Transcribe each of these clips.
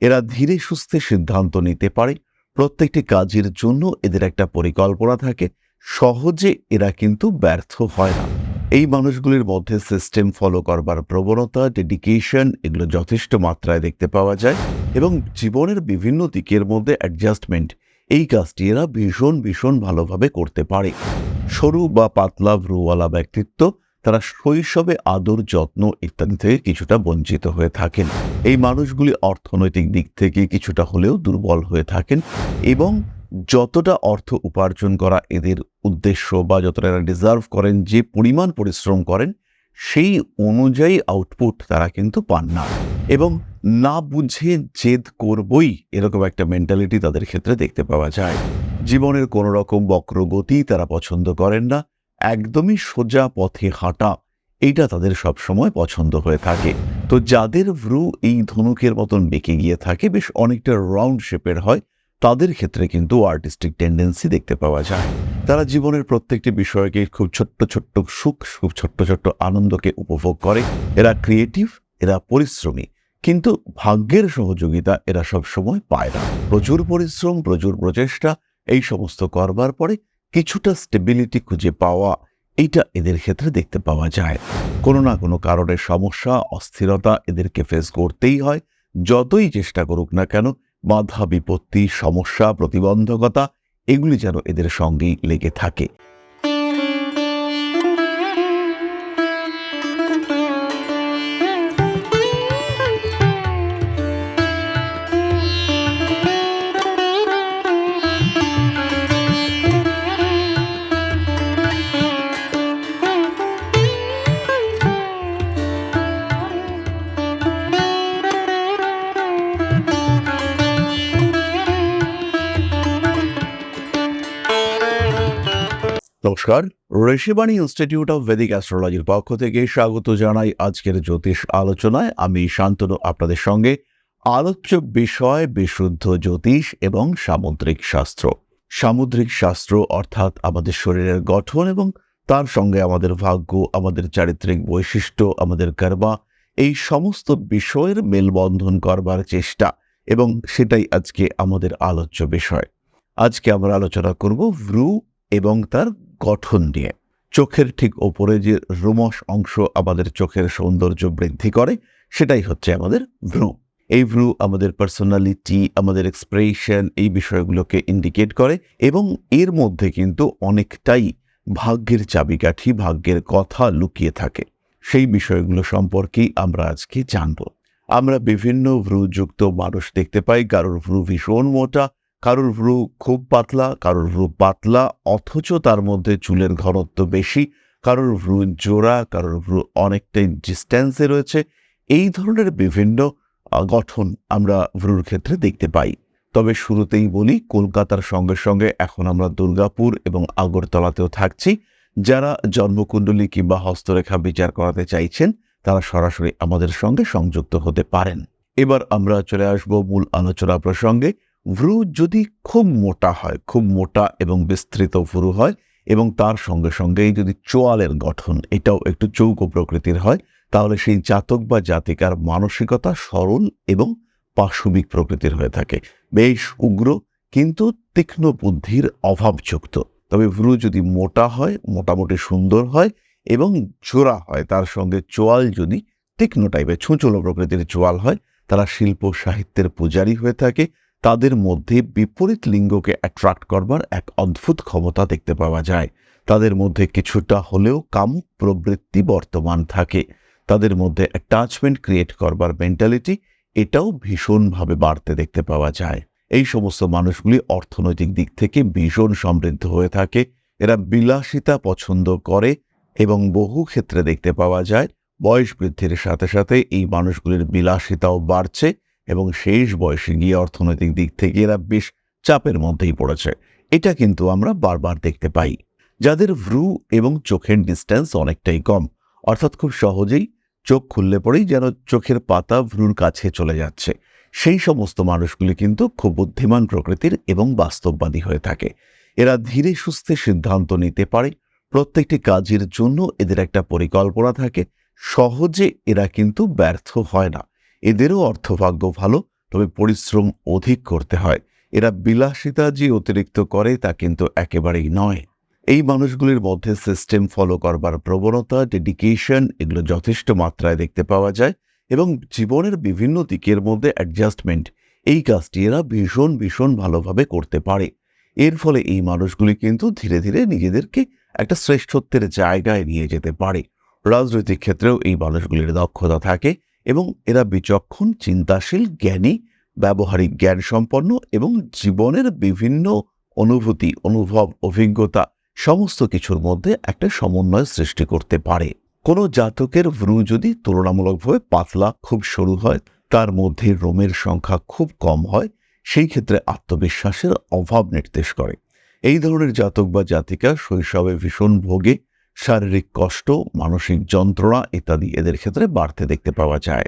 এরা ধীরে সুস্থে সিদ্ধান্ত নিতে পারে। প্রত্যেকটি কাজের জন্য এদের একটা পরিকল্পনা থাকে। সহজে এরা কিন্তু ব্যর্থ হয় না। এই মানুষগুলির মধ্যে সিস্টেম ফলো করবার প্রবণতা ডেডিকেশন এগুলো যথেষ্ট মাত্রায় দেখতে পাওয়া যায় এবং জীবনের বিভিন্ন দিকের মধ্যে অ্যাডজাস্টমেন্ট এই কাজটি এরা ভীষণ ভীষণ ভালোভাবে করতে পারে। সরু বা পাতলা ভ্রুওয়ালা ব্যক্তিত্ব তারা শৈশবে আদর, যত্ন ইত্যাদি থেকে কিছুটা বঞ্চিত হয়ে থাকেন। এই মানুষগুলি অর্থনৈতিক দিক থেকে কিছুটা হলেও দুর্বল হয়ে থাকেন এবং যতটা অর্থ উপার্জন করা এদের উদ্দেশ্য বা যতটা এরা ডিজার্ভ করেন, যে পরিমাণ পরিশ্রম করেন, সেই অনুযায়ী আউটপুট তারা কিন্তু পান না। এবং না বুঝে জেদ করবই এরকম একটা মেন্টালিটি তাদের ক্ষেত্রে দেখতে পাওয়া যায়। জীবনের কোনো রকম বক্রগতি তারা পছন্দ করেন না। একদমই সোজা পথে হাঁটা, এইটা তাদের সবসময় পছন্দ হয়ে থাকে। তো যাদের ভ্রু এই ধনুকের মতন বেঁকে গিয়ে থাকে, বেশ অনেকটা রাউন্ড শেপের হয়, তাদের ক্ষেত্রে কিন্তু আর্টিস্টিক টেন্ডেন্সি দেখতে পাওয়া যায়। তারা জীবনের প্রত্যেকটি বিষয়কে খুব ছোট্ট ছোট্ট সুখ, খুব ছোট্ট ছোট্ট আনন্দকে উপভোগ করে। এরা ক্রিয়েটিভ এরা পরিশ্রমী, কিন্তু ভাগ্যের সহযোগিতা এরা সব সময় পায় না। প্রচুর পরিশ্রম, প্রচুর প্রচেষ্টা, এই সমস্ত করবার পরে কিছুটা স্টেবিলিটি খুঁজে পাওয়া, এইটা এদের ক্ষেত্রে দেখতে পাওয়া যায়। কোনো না কোনো কারণে সমস্যা, অস্থিরতা এদেরকে ফেস করতেই হয়। যতই চেষ্টা করুক না কেন, বাধা, বিপত্তি, সমস্যা, প্রতিবন্ধকতা, এগুলি যেন এদের সঙ্গেই লেগে থাকে। নমস্কার, ঋষিবাণী ইনস্টিটিউট অফ ভেদিক অ্যাস্ট্রোলজির পক্ষ থেকে স্বাগত জানাই আজকের জ্যোতিষ আলোচনায়। আমি শান্তনু, আপনাদের সঙ্গে আলোচ্য বিষয়, বিশুদ্ধ জ্যোতিষ এবং সামুদ্রিক শাস্ত্র। সামুদ্রিক শাস্ত্র অর্থাৎ আমাদের শরীরের গঠন এবং তার সঙ্গে আমাদের ভাগ্য, আমাদের চারিত্রিক বৈশিষ্ট্য, আমাদের কর্মা, এই সমস্ত বিষয়ের মেলবন্ধন করবার চেষ্টা এবং সেটাই আজকে আমাদের আলোচ্য বিষয়। আজকে আমরা আলোচনা করব ভ্রু এবং তার গঠন নিয়ে। চোখের ঠিক ওপরে যে রোমশ অংশ আমাদের চোখের সৌন্দর্য বৃদ্ধি করে, সেটাই হচ্ছে আমাদের ভ্রু। এই ভ্রু আমাদের পার্সোনালিটি আমাদের এক্সপ্রেশন এই বিষয়গুলোকে ইন্ডিকেট করে এবং এর মধ্যে কিন্তু অনেকটাই ভাগ্যের চাবিকাঠি, ভাগ্যের কথা লুকিয়ে থাকে। সেই বিষয়গুলো সম্পর্কেই আমরা আজকে জানব। আমরা বিভিন্ন ভ্রুযুক্ত মানুষ দেখতে পাই, কারোর ভ্রু ভীষণ মোটা কারোর ভ্রু খুব পাতলা, কারোর ভ্রু পাতলা, অথচ তার মধ্যে চুলের ঘনত্ব বেশি, কারোর ভ্রু জোড়া, কারোর ভ্রু অনেকটাই ডিস্ট্যান্সে রয়েছে। এই ধরনের বিভিন্ন গঠন আমরা ভ্রুর ক্ষেত্রে দেখতে পাই। তবে শুরুতেই বলি, কলকাতার সঙ্গে সঙ্গে এখন আমরা দুর্গাপুর এবং আগরতলাতেও থাকছি। যারা জন্মকুণ্ডলী কিংবা হস্তরেখা বিচার করাতে চাইছেন, তারা সরাসরি আমাদের সঙ্গে সংযুক্ত হতে পারেন। এবার আমরা চলে আসব মূল আলোচনা প্রসঙ্গে। ভ্রু যদি খুব মোটা হয়, খুব মোটা এবং বিস্তৃত ভ্রু হয় এবং তার সঙ্গে সঙ্গেই যদি চোয়ালের গঠন, এটাও একটু চৌকো প্রকৃতির হয়, তাহলে সেই জাতক বা জাতিকার মানসিকতা সরল এবং পাশবিক প্রকৃতির হয়ে থাকে। বেশ উগ্র কিন্তু তীক্ষ্ণ বুদ্ধির অভাবযুক্ত। তবে ভ্রু যদি মোটা হয়, মোটামুটি সুন্দর হয় এবং জোড়া হয়, তার সঙ্গে চোয়াল যদি তীক্ষ্ণ টাইপের ছুঁচলো প্রকৃতির চোয়াল হয়, তারা শিল্প সাহিত্যের পূজারী হয়ে থাকে তাদের মধ্যে বিপরীত লিঙ্গকে অ্যাট্রাক্ট করবার এক অদ্ভুত ক্ষমতা দেখতে পাওয়া যায়। তাদের মধ্যে কিছুটা হলেও কামুক প্রবৃত্তি বর্তমান থাকে। তাদের মধ্যে অ্যাটাচমেন্ট ক্রিয়েট করবার মেন্টালিটি এটাও ভীষণভাবে বাড়তে দেখতে পাওয়া যায়। এই সমস্ত মানুষগুলি অর্থনৈতিক দিক থেকে ভীষণ সমৃদ্ধ হয়ে থাকে। এরা বিলাসিতা পছন্দ করে এবং বহু ক্ষেত্রে দেখতে পাওয়া যায় বয়স বৃদ্ধির সাথে সাথে এই মানুষগুলির বিলাসিতাও বাড়ছে। এবং শেষ বয়সে গিয়ে অর্থনৈতিক দিক থেকে এরা বেশ চাপের মধ্যেই পড়েছে। এটা কিন্তু আমরা বারবার দেখতে পাই। যাদের ভ্রু এবং চোখের ডিস্টেন্স অনেকটাই কম, অর্থাৎ খুব সহজেই চোখ খুললে পরেই যেন চোখের পাতা ভ্রুর কাছে চলে যাচ্ছে। সেই সমস্ত মানুষগুলি কিন্তু খুব বুদ্ধিমান প্রকৃতির এবং বাস্তববাদী হয়ে থাকে। এরা ধীরে সুস্থে সিদ্ধান্ত নিতে পারে, প্রত্যেকটি কাজের জন্য এদের একটা পরিকল্পনা থাকে, সহজে এরা কিন্তু ব্যর্থ হয় না। এদেরও অর্থভাগ্য ভালো, তবে পরিশ্রম অধিক করতে হয়। এরা বিলাসিতা যে অতিরিক্ত করে তা কিন্তু একেবারেই নয়। এই মানুষগুলির মধ্যে সিস্টেম ফলো করবার প্রবণতা ডেডিকেশন এগুলো যথেষ্ট মাত্রায় দেখতে পাওয়া যায় এবং জীবনের বিভিন্ন দিকের মধ্যে অ্যাডজাস্টমেন্ট এই কাজটি এরা ভীষণ ভীষণ ভালোভাবে করতে পারে। এর ফলে এই মানুষগুলি কিন্তু ধীরে ধীরে নিজেদেরকে একটা শ্রেষ্ঠত্বের জায়গায় নিয়ে যেতে পারে। রাজনৈতিক ক্ষেত্রেও এই মানুষগুলির দক্ষতা থাকে। এবং এরা বিচক্ষণ, চিন্তাশীল, জ্ঞানী, ব্যবহারিক জ্ঞান সম্পন্ন এবং জীবনের বিভিন্ন অনুভূতি, অনুভব, অভিজ্ঞতা সমস্ত কিছুর মধ্যে একটা সমন্বয় সৃষ্টি করতে পারে। কোনো জাতকের ভ্রু যদি তুলনামূলকভাবে পাতলা, খুব সরু হয়, তার মধ্যে রোমের সংখ্যা খুব কম হয়, সেই ক্ষেত্রে আত্মবিশ্বাসের অভাব নির্দেশ করে। এই ধরনের জাতক বা জাতিকা শৈশবে ভীষণ ভোগে শারীরিক কষ্ট, মানসিক যন্ত্রণা ইত্যাদি এদের ক্ষেত্রে বাড়তে দেখতে পাওয়া যায়।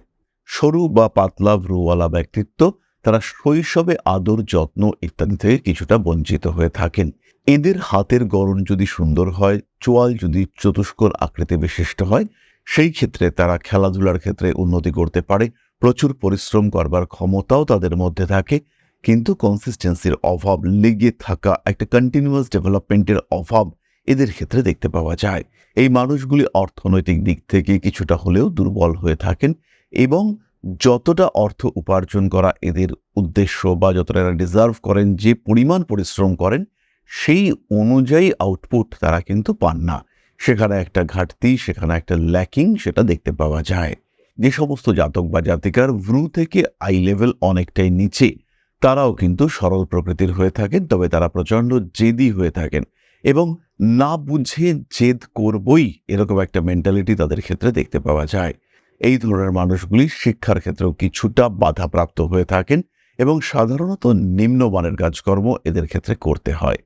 সরু বা পাতলা ভ্রুওয়ালা ব্যক্তিত্ব তারা শৈশবে আদর, যত্ন ইত্যাদি থেকে কিছুটা বঞ্চিত হয়ে থাকেন। এদের হাতের গড়ন যদি সুন্দর হয়, চোয়াল যদি চতুষ্কর আকৃতি বিশিষ্ট হয়, সেই ক্ষেত্রে তারা খেলাধুলার ক্ষেত্রে উন্নতি করতে পারে, প্রচুর পরিশ্রম করবার ক্ষমতাও তাদের মধ্যে থাকে। কিন্তু কনসিস্টেন্সির অভাব, লেগে থাকা একটা কন্টিনিউয়াস ডেভেলপমেন্টের অভাব এদের ক্ষেত্রে দেখতে পাওয়া যায়। এই মানুষগুলি অর্থনৈতিক দিক থেকে কিছুটা হলেও দুর্বল হয়ে থাকেন এবং যতটা অর্থ উপার্জন করা এদের উদ্দেশ্য বা যতটা এরা ডিজার্ভ করেন, যে পরিমাণ পরিশ্রম করেন, সেই অনুযায়ী আউটপুট তারা কিন্তু পান না। সেখানে একটা ঘাটতি, সেখানে একটা ল্যাকিং সেটা দেখতে পাওয়া যায়। যে সমস্ত জাতক বা জাতিকার ভ্রু থেকে আই লেভেল অনেকটাই নিচে, তারাও কিন্তু সরল প্রকৃতির হয়ে থাকেন, তবে তারা প্রচণ্ড জেদি হয়ে থাকেন। এবং না বুঝে জেদ করবই এরকম একটা মেন্টালিটি তাদের ক্ষেত্রে দেখতে পাওয়া যায়। এই ধরনের মানুষগুলি শিক্ষার ক্ষেত্রেও কিছুটা বাধাপ্রাপ্ত হয়ে থাকেন এবং সাধারণত নিম্নমানের কাজকর্ম এদের ক্ষেত্রে করতে হয়।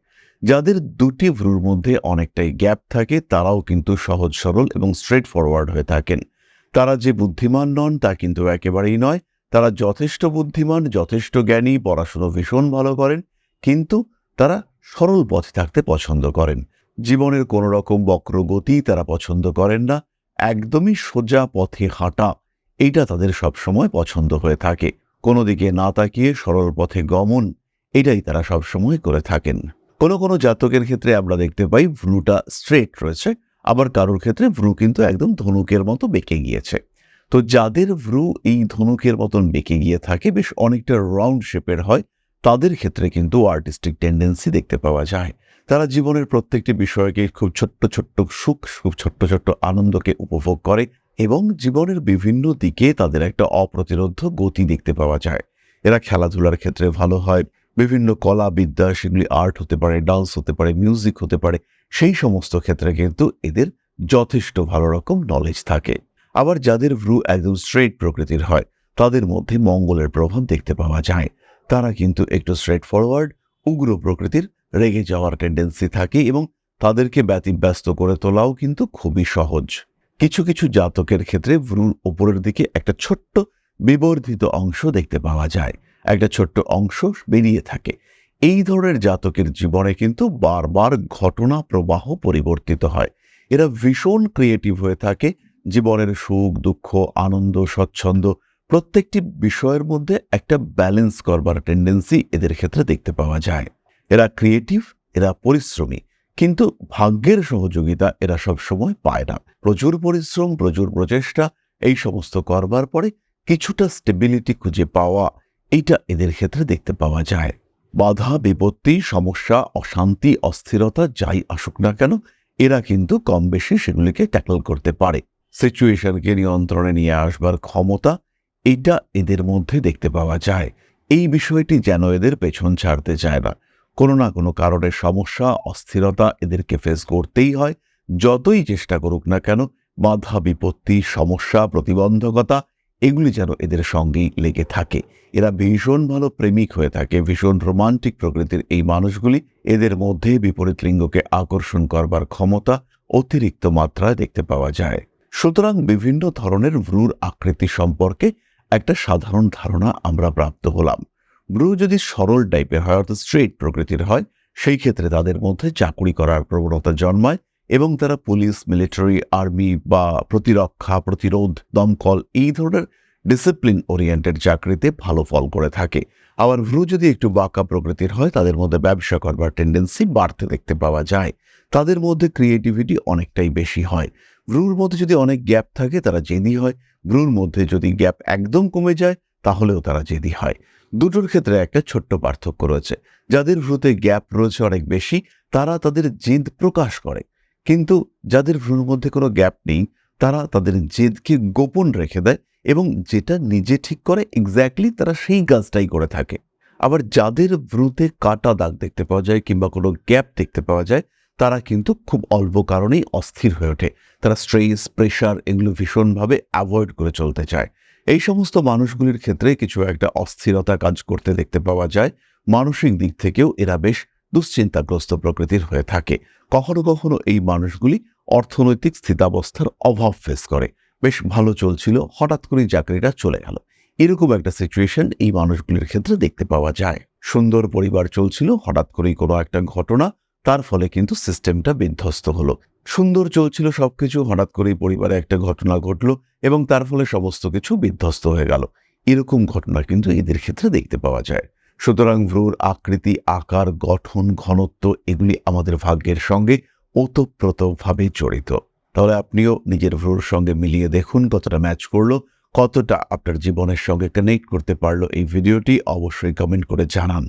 যাদের দুটি ভ্রুর মধ্যে অনেকটাই গ্যাপ থাকে, তারাও কিন্তু সহজ সরল এবং স্ট্রেট ফরওয়ার্ড হয়ে থাকেন। তারা যে বুদ্ধিমান নন, তা কিন্তু একেবারেই নয়। তারা যথেষ্ট বুদ্ধিমান, যথেষ্ট জ্ঞানী, পড়াশুনো ভীষণ ভালো করেন, কিন্তু তারা সরল পথে থাকতে পছন্দ করেন। জীবনের কোনো রকম বক্রগতি তারা পছন্দ করেন না। একদমই সোজা পথে হাঁটা, এইটা তাদের সবসময় পছন্দ হয়ে থাকে। কোনো দিকে না তাকিয়ে সরল পথে গমন, এটাই তারা সবসময় করে থাকেন। কোনো কোনো জাতকের ক্ষেত্রে আমরা দেখতে পাই ভ্রুটা স্ট্রেট রয়েছে, আবার কারোর ক্ষেত্রে ভ্রু কিন্তু একদম ধনুকের মতো বেঁকে গিয়েছে। তো যাদের ভ্রু এই ধনুকের মতন বেঁকে গিয়ে থাকে, বেশ অনেকটা রাউন্ড শেপের হয় তাদের ক্ষেত্রে কিন্তু আর্টিস্টিক টেন্ডেন্সি দেখতে পাওয়া যায়। তারা জীবনের প্রত্যেকটি বিষয়কে খুব ছোট্ট ছোট্ট সুখ, খুব ছোট্ট ছোট্ট আনন্দকে উপভোগ করে এবং জীবনের বিভিন্ন দিকে তাদের একটা অপ্রতিরোধ গতি দেখতে পাওয়া যায়। এরা খেলাধুলার ক্ষেত্রে ভালো হয়, বিভিন্ন কলা, বিদ্যা, সেগুলি আর্ট হতে পারে ডান্স হতে পারে মিউজিক হতে পারে, সেই সমস্ত ক্ষেত্রে কিন্তু এদের যথেষ্ট ভালো রকম নলেজ থাকে। আবার যাদের ভ্রু একদম স্ট্রেট প্রকৃতির হয়, তাদের মধ্যে মঙ্গলের প্রভাব দেখতে পাওয়া যায়। তারা কিন্তু একটু স্ট্রেট ফরওয়ার্ড উগ্র প্রকৃতির রেগে যাওয়ার টেন্ডেন্সি থাকে এবং তাদেরকে ব্যতিব্যস্ত করে তোলাও কিন্তু খুবই সহজ। কিছু কিছু জাতকের ক্ষেত্রে ভ্রুর ওপরের দিকে একটা ছোট্ট বিবর্ধিত অংশ দেখতে পাওয়া যায়। একটা ছোট্ট অংশ বেরিয়ে থাকে। এই ধরনের জাতকের জীবনে কিন্তু বারবার ঘটনা প্রবাহ পরিবর্তিত হয়। এরা ভীষণ ক্রিয়েটিভ হয়ে থাকে। জীবনের সুখ, দুঃখ, আনন্দ, স্বচ্ছন্দ প্রত্যেকটি বিষয়ের মধ্যে একটা ব্যালেন্স করবার টেন্ডেন্সি এদের ক্ষেত্রে দেখতে পাওয়া যায়। এরা ক্রিয়েটিভ এরা পরিশ্রমী, কিন্তু ভাগ্যের সহযোগিতা এরা সব সময় পায় না। প্রচুর পরিশ্রম, প্রচুর প্রচেষ্টা, এই সমস্ত করবার পরে কিছুটা স্টেবিলিটি খুঁজে পাওয়া, এইটা এদের ক্ষেত্রে দেখতে পাওয়া যায়। বাধা, বিপত্তি, সমস্যা, অশান্তি, অস্থিরতা যাই আসুক না কেন, এরা কিন্তু কম বেশি সেগুলিকে ট্যাকল করতে পারে। সিচুয়েশনকে নিয়ন্ত্রণে নিয়ে আসবার ক্ষমতা এটা এদের মধ্যে দেখতে পাওয়া যায়। এই বিষয়টি যেন এদের পেছন ছাড়তে চায় না। কোনো না কোনো কারণে সমস্যা, অস্থিরতা এদেরকে ফেস করতেই হয়। যতই চেষ্টা করুক না কেন, বাধা, বিপত্তি, সমস্যা, প্রতিবন্ধকতা এগুলি যেন এদের সঙ্গেই লেগে থাকে। এরা ভীষণ ভালো প্রেমিক হয়ে থাকে। ভীষণ রোমান্টিক প্রকৃতির এই মানুষগুলি এদের মধ্যে বিপরীত লিঙ্গকে আকর্ষণ করবার ক্ষমতা অতিরিক্ত মাত্রায় দেখতে পাওয়া যায়। সুতরাং বিভিন্ন ধরনের ভ্রুর আকৃতি সম্পর্কে একটা সাধারণ ধারণা আমরা প্রাপ্ত হলাম। ভ্রু যদি সরল টাইপের হয়, অর্থাৎ স্ট্রেট প্রকৃতির হয়, সেই ক্ষেত্রে তাদের মধ্যে চাকুরি করার প্রবণতা জন্মায় এবং তারা পুলিশ মিলিটারি আর্মি বা প্রতিরক্ষা, প্রতিরোধ, দমকল এই ধরনের ডিসিপ্লিন ওরিয়েন্টেড চাকরিতে ভালো ফল করে থাকে। আবার ভ্রু যদি একটু বাঁকা প্রকৃতির হয়, তাদের মধ্যে ব্যবসা করবার টেন্ডেন্সি বাড়তে দেখতে পাওয়া যায়। তাদের মধ্যে ক্রিয়েটিভিটি অনেকটাই বেশি হয়। ভ্রুর মধ্যে যদি অনেক গ্যাপ থাকে, তারা জেদি হয় ভ্রুর মধ্যে যদি গ্যাপ একদম কমে যায়, তাহলেও তারা জেদি হয়। দুটোর ক্ষেত্রে একটা ছোট্ট পার্থক্য রয়েছে। যাদের ভ্রুতে গ্যাপ রয়েছে অনেক বেশি, তারা তাদের জেদ প্রকাশ করে। কিন্তু যাদের ভ্রুর মধ্যে কোনো গ্যাপ নেই, তারা তাদের জেদকে গোপন রেখে দেয় এবং যেটা নিজে ঠিক করে এক্স্যাক্টলি তারা সেই কাজটাই করে থাকে। আবার যাদের ভ্রুতে কাটা দাগ দেখতে পাওয়া যায় কিংবা কোনো গ্যাপ দেখতে পাওয়া যায় তারা কিন্তু খুব অল্প কারণেই অস্থির হয়ে ওঠে। তারা স্ট্রেস প্রেশার এগুলো ভীষণভাবে অ্যাভয়েড করে চলতে চায়। এই সমস্ত মানুষগুলির ক্ষেত্রে কিছু একটা অস্থিরতা কাজ করতে দেখতে পাওয়া যায়। মানসিক দিক থেকেও এরা বেশ দুশ্চিন্তাগ্রস্ত প্রকৃতির হয়ে থাকে। কখনো কখনো এই মানুষগুলি অর্থনৈতিক স্থিতাবস্থার অভাব ফেস করে। বেশ ভালো চলছিল, হঠাৎ করে চাকরিটা চলে গেল। এরকম একটা সিচুয়েশন এই মানুষগুলির ক্ষেত্রে দেখতে পাওয়া যায়। সুন্দর পরিবার চলছিল, হঠাৎ করেই কোনো একটা ঘটনা তার ফলে কিন্তু সিস্টেমটা বিধ্বস্ত হলো। সুন্দর চলছিল সবকিছু, হঠাৎ করেই পরিবারে একটা ঘটনা ঘটলো এবং তার ফলে সমস্ত কিছু বিধ্বস্ত হয়ে গেল। এরকম ঘটনা কিন্তু এদের ক্ষেত্রে দেখতে পাওয়া যায়। সুতরাং ভ্রুর আকৃতি, আকার, গঠন, ঘনত্ব এগুলি আমাদের ভাগ্যের সঙ্গে ওতপ্রোতভাবে জড়িত। তাহলে আপনিও নিজের ভ্রুর সঙ্গে মিলিয়ে দেখুন কতটা ম্যাচ করল, কতটা আপনার জীবনের সঙ্গে কানেক্ট করতে পারল এই ভিডিওটি অবশ্যই কমেন্ট করে জানান।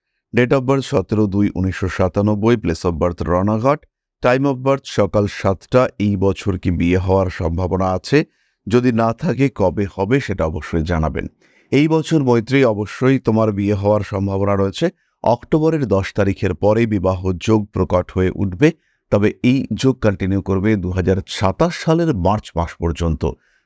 ডেট অফ বার্থ সতেরো দুই উনিশশো সাতানব্বই place of birth Ranaghat time of birth সকাল সাতটা, এই বছর কি বিয়ে হওয়ার সম্ভাবনা আছে? যদি না থাকে, কবে হবে সেটা অবশ্যই জানাবেন। এই বছর মৈত্রী অবশ্যই তোমার বিয়ে হওয়ার সম্ভাবনা রয়েছে। অক্টোবরের দশ তারিখের পরে বিবাহ যোগ প্রকট হয়ে উঠবে। তবে এই যোগ কন্টিনিউ করবে দু হাজার সাতাশ সালের মার্চ মাস পর্যন্ত।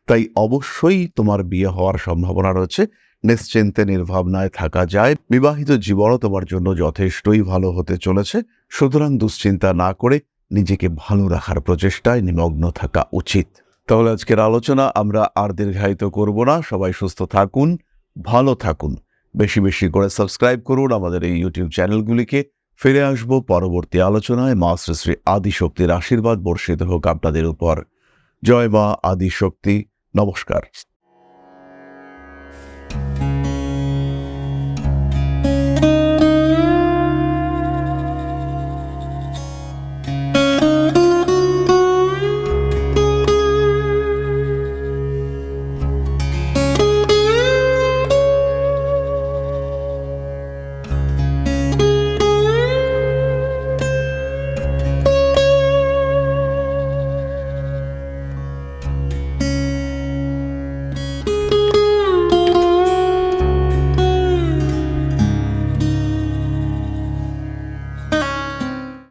তাই অবশ্যই তোমার বিয়ে হওয়ার সম্ভাবনা রয়েছে। নিশ্চিন্তে, নির্ভাবনায় থাকা যায়। বিবাহিত জীবনও তোমার জন্য যথেষ্টই ভালো হতে চলেছে। সুতরাং দুশ্চিন্তা না করে নিজেকে ভালো রাখার প্রচেষ্টায় নিমগ্ন থাকা উচিত। তাহলে আজকের আলোচনা আমরা আর দীর্ঘায়িত করব না। সবাই সুস্থ থাকুন, ভালো থাকুন। বেশি বেশি করে সাবস্ক্রাইব করুন আমাদের এই ইউটিউব চ্যানেলগুলিকে। ফিরে আসব পরবর্তী আলোচনায়। মা শ্রী শ্রী আদিশক্তির আশীর্বাদ বর্ষিত হোক আপনাদের উপর। জয় মা আদিশক্তি। নমস্কার।